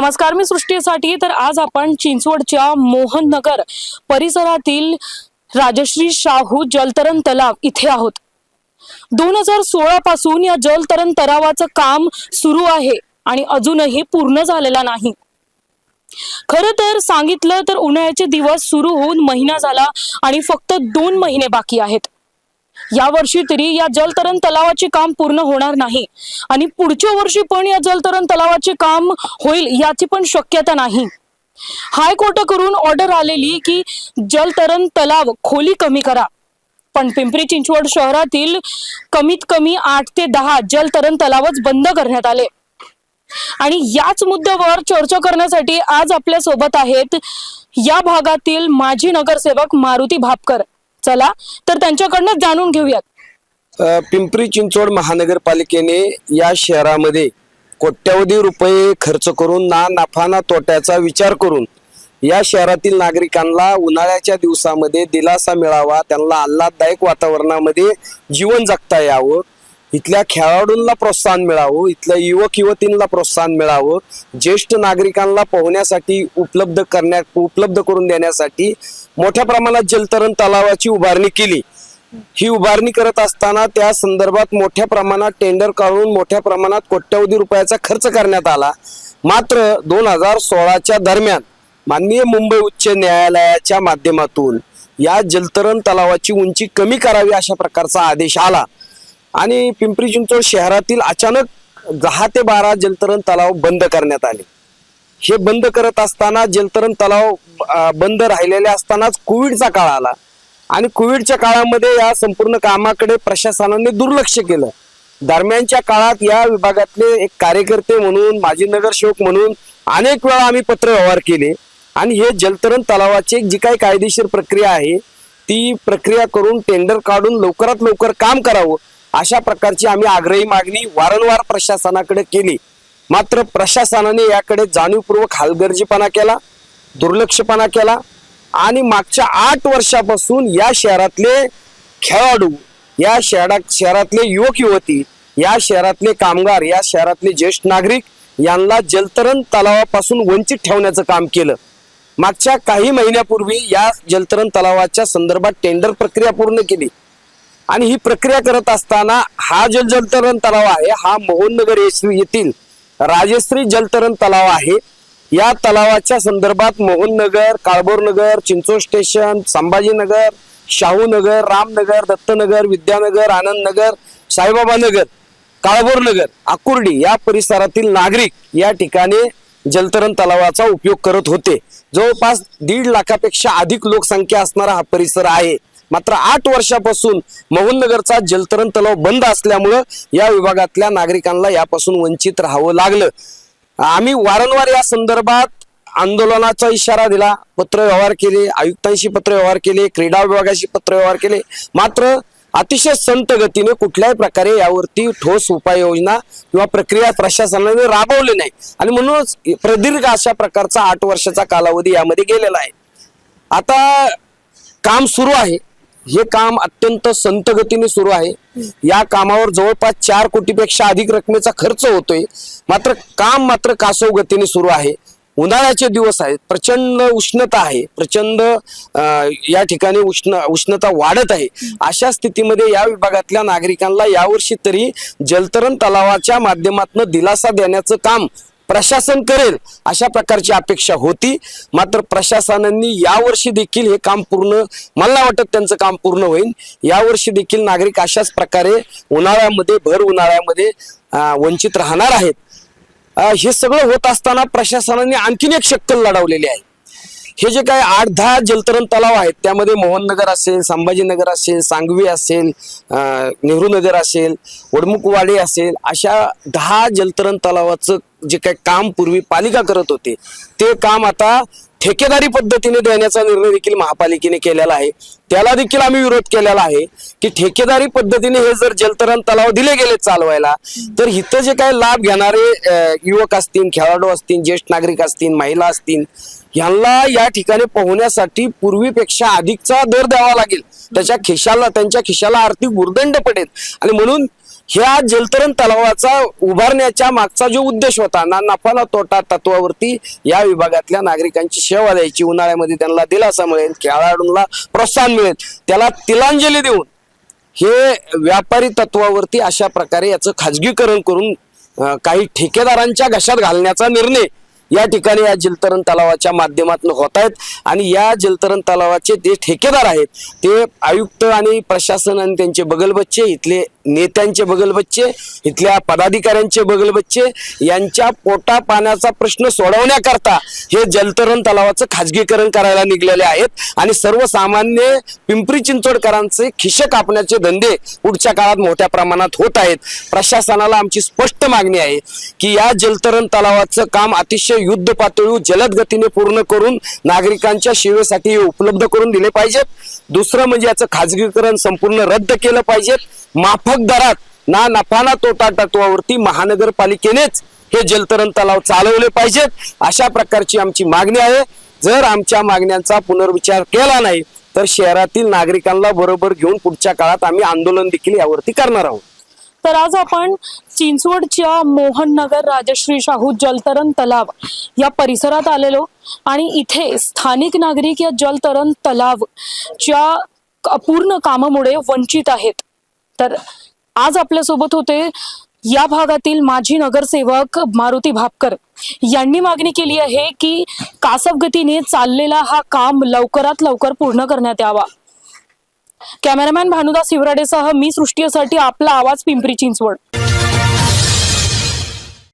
नमस्कार मी सृष्टीसाठी तर आज आपण चिंचवडच्या मोहन नगर परिसरातील राजश्री शाहू जलतरण तलाव इथे आहोत. दोन हजार सोळा पासून या जलतरण तलावाचं काम सुरू आहे आणि अजूनही पूर्ण झालेला नाही. खर तर सांगितलं तर उन्हाळ्याचे दिवस सुरू होऊन महिना झाला आणि फक्त दोन महिने बाकी आहेत. या वर्षी तरी या जलतरण तलावाचे काम पूर्ण होणार नाही. आणि पुढच्या वर्षी पण या जलतरण तलावाचे काम होईल याची पण शक्यता नाही. हायकोर्टाकडून ऑर्डर आलेली की जलतरण तलाव खोली कमी करा. पण पिंपरी चिंचवड शहरातील कमीत कमी आठ ते दहा जलतरण तलावच बंद करण्यात आले. आणि याच मुद्द्यावर चर्चा करण्यासाठी आज आपल्यासोबत आहेत या भागातील माजी नगरसेवक मारुती भापकर. चला तर त्यांच्याकडनं जाणून घेऊयात. पिंपरी चिंचवड महानगरपालिकेने या शहरामध्ये कोट्यावधी रुपये खर्च करून ना नफा ना तोट्याचा विचार करून या शहरातील नागरिकांना उन्हाळ्याच्या दिवसामध्ये दिलासा मिळावा त्यांना आल्हाददायक वातावरणामध्ये जीवन जगता यावं. इथल्या खेळाडूंना प्रोत्साहन मिळावं इथल्या युवक युवतींना प्रोत्साहन मिळावं ज्येष्ठ नागरिकांना पोहण्यासाठी उपलब्ध करण्या उपलब्ध करून देण्यासाठी मोठ्या प्रमाणात जलतरण तलावाची उभारणी केली. ही उभारणी करत असताना त्या संदर्भात मोठ्या प्रमाणात टेंडर काढून मोठ्या प्रमाणात कोट्यवधी रुपयाचा खर्च करण्यात आला. मात्र दोन हजार सोळाच्या दरम्यान माननीय मुंबई उच्च न्यायालयाच्या माध्यमातून या जलतरण तलावाची उंची कमी करावी अशा प्रकारचा आदेश आला. आणि पिंपरी चिंचवड शहरातील अचानक दहा ते बारा जलतरण तलाव बंद करण्यात आले. हे बंद करत असताना जलतरण तलाव बंद राहिलेले असतानाच कोविडचा काळ आला. आणि कोविडच्या काळामध्ये या संपूर्ण कामाकडे प्रशासनाने दुर्लक्ष केलं. दरम्यानच्या काळात या विभागातले एक कार्यकर्ते म्हणून माजी नगरसेवक म्हणून अनेक वेळा आम्ही पत्र व्यवहार केले. आणि हे जलतरण तलावाची जी काही कायदेशीर प्रक्रिया आहे ती प्रक्रिया करून टेंडर काढून लवकरात लवकर काम करावं. अशा प्रकारची आम्ही आग्रही मागणी वारंवार प्रशासनाकडे केली. मात्र प्रशासनाने याकडे जाणीवपूर्वक हालगर्जीपणा केला दुर्लक्षपणा केला आणि मागच्या आठ वर्षापासून या शहरातले खेळाडू या शहरा शहरातले युवक युवती या शहरातले कामगार या शहरातले ज्येष्ठ नागरिक यांना जलतरण तलावापासून वंचित ठेवण्याचं काम केलं. मागच्या काही महिन्यापूर्वी या जलतरण तलावाच्या संदर्भात टेंडर प्रक्रिया पूर्ण केली. आणि ही प्रक्रिया करत असताना हा जो जलतरण तलाव आहे हा मोहननगर येथील राजश्री जलतरण तलाव आहे. या तलावाच्या संदर्भात मोहननगर काळभोरनगर चिंचोड स्टेशन संभाजीनगर शाहूनगर रामनगर दत्तनगर विद्यानगर आनंदनगर साईबाबानगर काळभोरनगर आकुर्डी या परिसरातील नागरिक या ठिकाणी जलतरण तलावाचा उपयोग करत होते. जवळपास दीड लाखापेक्षा अधिक लोकसंख्या असणारा हा परिसर आहे. मात्र आठ वर्षापासून मोहननगरचा जलतरण तलाव बंद असल्यामुळं या विभागातल्या नागरिकांना यापासून वंचित राहावं लागलं. आम्ही वारंवार या संदर्भात आंदोलनाचा इशारा दिला पत्रव्यवहार केले आयुक्तांशी पत्रव्यवहार केले क्रीडा विभागाशी पत्रव्यवहार केले. मात्र अतिशय संत गतीने कुठल्याही प्रकारे यावरती ठोस उपाययोजना किंवा प्रक्रिया प्रशासनाने राबवली नाही. आणि म्हणूनच प्रदीर्घ अशा प्रकारचा आठ वर्षाचा कालावधी यामध्ये गेलेला आहे. आता काम सुरू आहे. हे काम अत्यंत संत गतीने सुरू आहे. या कामावर जवळपास चार कोटीपेक्षा अधिक रकमेचा खर्च होतोय. मात्र काम मात्र कासव गतीने सुरू आहे. उन्हाळ्याचे दिवस आहेत. प्रचंड उष्णता आहे. प्रचंड या ठिकाणी उष्ण उष्णता वाढत आहे. अशा स्थितीमध्ये या विभागातल्या नागरिकांना यावर्षी तरी जलतरण तलावाच्या माध्यमातून दिलासा देण्याचं काम प्रशासन करेल अशा प्रकारची अपेक्षा होती. मात्र प्रशासनांनी यावर्षी देखील हे काम पूर्ण मला वाटत त्यांचं काम पूर्ण होईल. यावर्षी देखील नागरिक अशाच प्रकारे उन्हाळ्यामध्ये भर उन्हाळ्यामध्ये वंचित राहणार आहेत. हे सगळं होत असताना प्रशासनाने आणखीन एक शक्कल लढवलेली आहे. हे जे काही आठ दहा जलतरण तलाव आहेत त्यामध्ये मोहननगर असेल संभाजीनगर असेल सांगवी असेल नेहरू नगर असेल वडमुखवाडी असेल अशा दहा जलतरण तलावाचं जे काही काम पूर्वी पालिका करत होते ते काम आता ठेकेदारी पद्धतीने देण्याचा निर्णय देखील महापालिकेने केलेला आहे. त्याला देखील आम्ही विरोध केलेला आहे की ठेकेदारी पद्धतीने हे जर जलतरण तलाव दिले गेले चालवायला तर इथं जे काही लाभ घेणारे युवक असतील खेळाडू असतील ज्येष्ठ नागरिक असतील महिला असतील यांना या ठिकाणी पोहण्यासाठी पूर्वीपेक्षा अधिकचा दर द्यावा लागेल. त्याच्या खिशाला त्यांच्या खिशाला आर्थिक उर्दंड पडेल. आणि म्हणून ह्या जलतरण तलावाचा उभारण्याच्या मागचा जो उद्देश होता ना नफा ना तोटा तत्वावरती या विभागातल्या नागरिकांची सेवा द्यायची उन्हाळ्यामध्ये त्यांना दिलासा मिळेल खेळाडूंना प्रोत्साहन मिळेल त्याला तिलांजली देऊन हे व्यापारी तत्वावरती अशा प्रकारे याचं खाजगीकरण करून काही ठेकेदारांच्या घशात घालण्याचा निर्णय या ठिकाणी या जलतरण तलावाच्या माध्यमातून होत आहेत. आणि या जलतरण तलावाचे जे ठेकेदार आहेत ते आयुक्त आणि प्रशासन आणि त्यांचे बगलबच्चे इथले नेत्यांचे बगलबच्चे इथल्या पदाधिकाऱ्यांचे बगलबच्चे यांच्या पोटा पाण्याचा प्रश्न सोडवण्याकरता हे जलतरण तलावाचं खाजगीकरण करायला निघलेले आहेत. आणि सर्वसामान्य पिंपरी चिंचवडकरांचे खिशे कापण्याचे धंदे पुढच्या काळात मोठ्या प्रमाणात होत आहेत. प्रशासनाला आमची स्पष्ट मागणी आहे की या जलतरण तलावाचं काम अतिशय युद्ध पातळी जलद गतीने पूर्ण करून नागरिकांच्या सेवेसाठी उपलब्ध करून दिले पाहिजेत. दुसरं म्हणजे याचं खाजगीकरण संपूर्ण रद्द केलं पाहिजेत. माफक दरात ना नफा ना तोटा तत्वावरती महानगरपालिकेनेच हे जलतरण तलाव चालवले पाहिजेत. अशा प्रकारची आमची मागणी आहे. जर आमच्या मागण्यांचा पुनर्विचार केला नाही तर शहरातील नागरिकांना बरोबर घेऊन पुढच्या काळात आम्ही आंदोलन देखील यावरती करणार आहोत. तर आज आपण चिंचवडच्या मोहन नगर राजश्री शाहू जलतरण तलाव या परिसरात आलेलो आणि इथे स्थानिक नागरिक या जलतरण तलावच्या अपूर्ण कामामुळे वंचित आहेत. तर आज आपल्यासोबत होते या भागातील माजी नगरसेवक मारुती भापकर. यांनी मागणी केली आहे की कासव गतीने चाललेला हा काम लवकरात लवकर पूर्ण करण्यात यावा. कॅमेरामॅन भानुदास हिवराडेसह मी सृष्टीसाठी आपला आवाज पिंपरी चिंचवड.